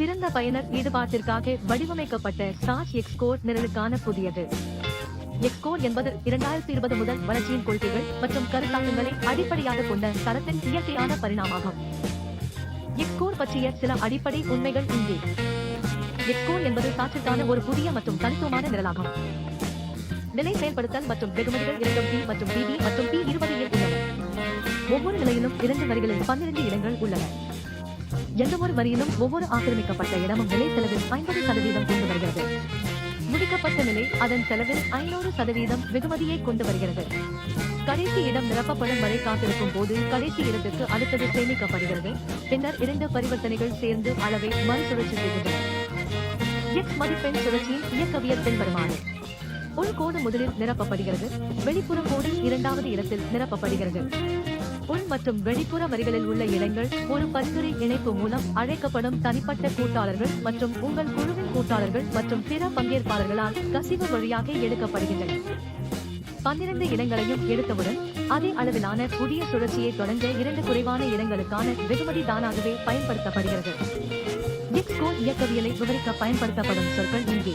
சிறந்த பயனர் ஈடுபாட்டிற்காக வடிவமைக்கப்பட்ட சார்ஜ் எக்ஸ்கோர் நிரலுக்கான புதியது. எக்ஸ்கோர் என்பது இரண்டாயிரத்தி இருபது முதல் வளர்ச்சியின் கொள்கைகள் மற்றும் கருத்தாக்கங்களை அடிப்படையாக கொண்ட தரத்தின் இயற்கையான பரிணாமமாகும். எக்ஸ்கோர் பற்றிய சில அடிப்படை உண்மைகள் இங்கே. எக்ஸ்கோர் என்பது சாட்சிற்கான ஒரு புதிய மற்றும் தனித்துவமான நிரலாகும். நிலை செயல்படுத்தல் மற்றும் வெகுமதிகள் இரண்டும் பி மற்றும் பிபி மற்றும் பி இருபது உள்ளன. ஒவ்வொரு நிலையிலும் இரண்டு வரிகளில் பன்னிரண்டு இடங்கள் உள்ளன. எந்தவொரு வரியிலும் ஒவ்வொரு ஆக்கிரமிக்கப்பட்ட இடமும் நிலை செலவில் ஐம்பது சதவீதம் கொண்டு வருகிறது. முடிக்கப்பட்ட நிலை அதன் செலவில் ஐநூறு சதவீதம் வெகுமதியை கொண்டு வருகிறது. கடைசி இடம் நிரப்பப்படும் வரை காத்திருக்கும் போது கடைசி இடத்துக்கு அடுத்தது சேமிக்கப்படுகிறது. பின்னர் இரண்டு பரிவர்த்தனைகள் சேர்ந்து அளவை மறுசுழற்சி செய்கின்றன எக்ஸ் மதிப்பெண் சுழற்சியின் இயக்கவியல் பின்வருமாறு. உள்கோடு முதலில் நிரப்பப்படுகிறது. வெளிப்புற கோடு இரண்டாவது இடத்தில் நிரப்பப்படுகிறது. உள் மற்றும் வெளிப்புற வரிகளில் உள்ள இடங்கள் ஒரு பரிந்துரை இணைப்பு மூலம் அழைக்கப்படும் தனிப்பட்ட கூட்டாளர்கள் மற்றும் உங்கள் குழுவின் கூட்டாளர்கள் மற்றும் பிற பங்கேற்பாளர்களால் கசிவு வழியாக எடுக்கப்படுகின்றன. பன்னிரண்டு இடங்களையும் எடுத்தவுடன் அதே அளவிலான புதிய சுழற்சியை தொடங்க இரண்டு குறைவான இடங்களுக்கான வெகுமதி தானாகவே பயன்படுத்தப்படுகிறது. எக்ஸ்கோ இயக்கவியலை விவரிக்க பயன்படுத்தப்படும் சொற்கள் இங்கே.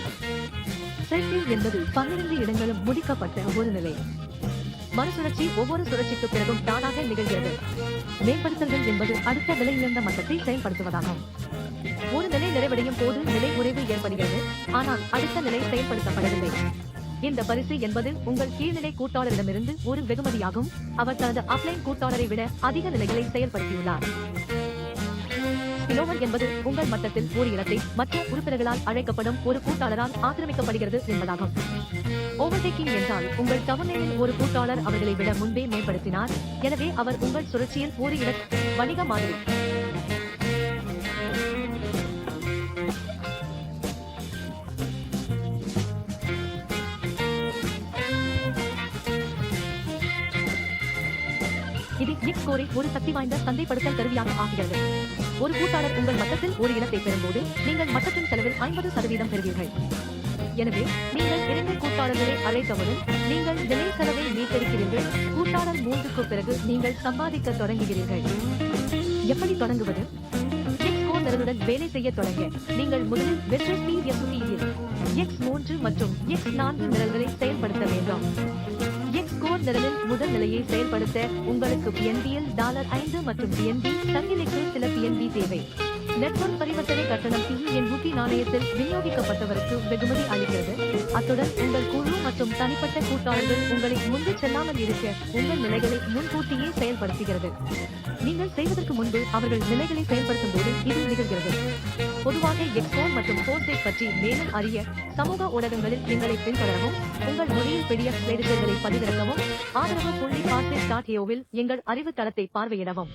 செல்ஃபி என்பது பன்னிரண்டு இடங்களும் முடிக்கப்பட்ட ஒரு நிலை. மறுசுழற்சி ஒவ்வொரு சுழற்சிக்கு பிறகும் தானாக நிகழ்கிறது. மேம்படுத்தல்கள் என்பது அடுத்த விலையுயர்ந்த மட்டத்தை செயல்படுத்துவதாகும். ஒரு நிலை நிறைவடையும் போது நிலை உறைவு ஏற்படுகிறது. ஆனால் அடுத்த நிலை செயல்படுத்தப்படவில்லை. இந்த பரிசு என்பது உங்கள் கீழ்நிலை கூட்டாளரிடமிருந்து ஒரு வெகுமதியாகும். அவர் தனது அப்லைன் கூட்டாளரை விட அதிக நிலைகளை செயல்படுத்தியுள்ளார். ஸ்பிலோவர் என்பது உங்கள் மட்டத்தில் ஒரு இடத்தை மற்ற உறுப்பினர்களால் அழைக்கப்படும் ஒரு கூட்டாளரால் ஆக்கிரமிக்கப்படுகிறது என்பதாகும். ஓவர்டேக்கிங் என்றால் உங்கள் டவுனில் ஒரு கூட்டாளர் அவர்களை விட முன்பே மேம்படுத்தினார். எனவே அவர் உங்கள் சுழற்சியில் ஒரு இட வணிக மாதிரி. இது எக்ஸ் ஸ்கோரை ஒரு சக்தி வாய்ந்த சந்தைப்படுத்தல் கருவியாக ஆகிறது ஒரு கூட்டாளர் உங்கள் மட்டத்தில் ஒரு இடத்தை பெறும்போது நீங்கள் மட்டத்தின் செலவில் ஐம்பது சதவீதம் பெறுவீர்கள். எனவே நீங்கள் இரண்டு கூட்டாளர்களை அழைத்தவுடன் நீங்கள் விலை செலவை மீட்டெடுக்கிறீர்கள். கூட்டாளர் மூன்றுக்கு பிறகு நீங்கள் சம்பாதிக்க தொடங்குகிறீர்கள். எப்படி தொடங்குவது? எக்ஸ் வேலை செய்ய தொடங்க. நீங்கள் முதலில் வெற்றி பிஎஸ்பியில் எக்ஸ் மூன்று மற்றும் எக்ஸ் நான்கு நிரல்களை செயல்படுத்த வேண்டும். நிரலில் முதல் நிலையை செயல்படுத்த உங்களுக்கு பிஎன்பியில் டாலர் ஐந்து மற்றும் பிஎன்பி சங்கிலிக்கு சில பிஎன்பி தேவை. நெட்வொர்க் பரிவர்த்தனை கட்டணம் பிஎன்பி நாணயத்தில் விநியோகிக்கப்பட்டவருக்கு வெகுமதி அளிக்கிறது. அத்துடன் உங்கள் குழு மற்றும் தனிப்பட்ட கூட்டாளர்கள் உங்களை முன்பு செல்லாமல் இருக்க உங்கள் நிலைகளை முன்கூட்டியே செயல்படுத்துகிறது. நீங்கள் செய்வதற்கு முன்பு அவர்கள் நிலைகளை செயல்படுத்தும் போது இது நிகழ்கிறது. பொதுவாக எக்ஸ்போன் மற்றும் போர்ஸை பற்றி மேலும் அறிய சமூக ஊடகங்களில் எங்களை பின்தொடரவும் உங்கள் மொழியில் பெரிய ஸ்லைடுகளை பதிவிறக்கவும் ஆதரவு புள்ளி பாசேட் டாட் எங்கள் அறிவு தளத்தை பார்வையிடவும்.